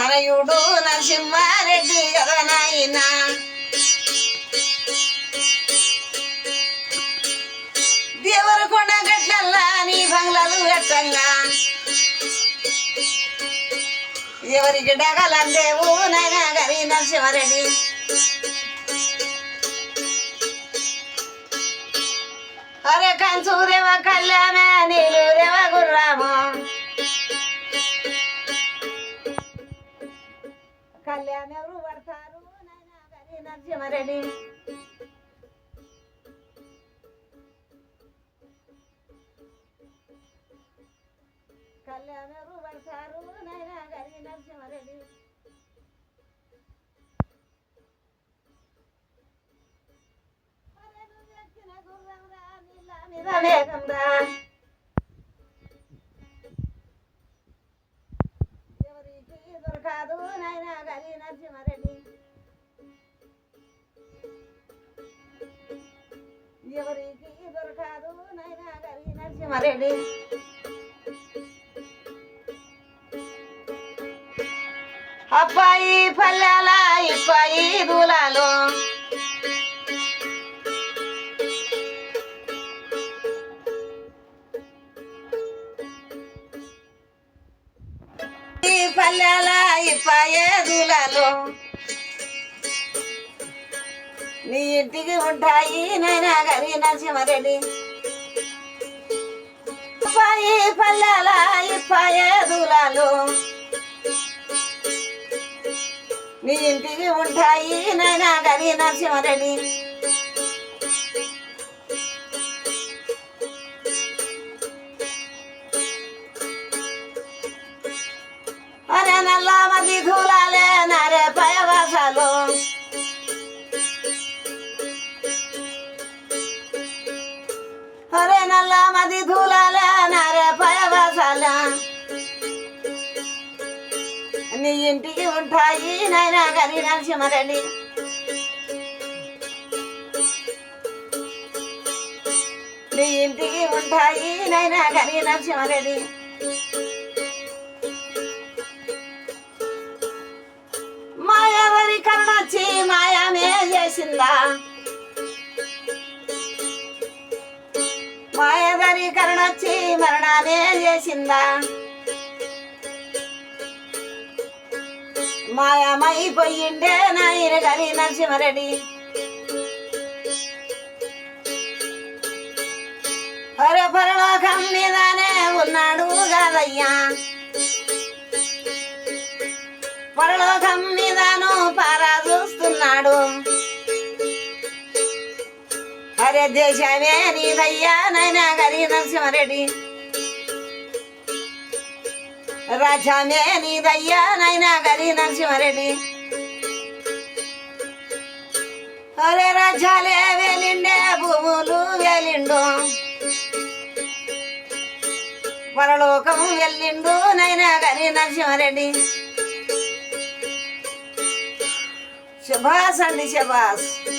తనయుడు నరసింహారెడ్డి కదా నాయనా దేవరకొండ గట్లల్లా నీ బంగ్లాలు కట్టంగా ఎవరికి డగలందేవు నైనా గరి నరసింహారెడ్డి. అరే కంచూరేవ కళ్యాణ నరసింహారెడ్డి కళ్యాణ ఎవరు పడతారు నాయనా గరి నరసింహారెడ్డి అరే నువ్వు ఎవరికి దొరకాదు నాయనా గరి నరసింహారెడ్డి గరి అబ్బాయి పల్లెల ఇబ్బాయి దూలాలు పల్లెల ఇబ్బాయే దూలాలు నీ ఇంటికి ఉంటాయి నైనా గరి నరసింహారెడ్డి. అబ్బాయి పల్లెల ఇబ్బాయే దూలాలు నీ ఇంటికి ఉంటాయి నైనా గని నరసింహారెడ్డి. అరే నల్లా మది నీ ఇంటికి ఉంటాయి. నైనా గరి నరసింహారెడ్డి నీ ఇంటికి ఉంటాయి. నైనా గరి నరసింహారెడ్డి మాయావరి వచ్చి మాయామే చేసిందా? మాయావరి కరుణొచ్చి మరణామే చేసిందా? మాయమైపోయిండే నాయన గలి నరసింహరెడ్డి. అరే పరలోకం మీదనే ఉన్నాడు కాదయ్యా. పరలోకం మీదను పారా చూస్తున్నాడు అరే దేశమే నీదయ్యా నైనా గరి నరసింహారెడ్డి. రాజానే నీదయ్యా అరే రాజాలే వెళ్ళిండే భూములు వెళ్ళిండు. పరలోకం వెళ్ళిండు నైనా గరి నరసింహారెడ్డి. శుభాస్ అండి శుభాస్.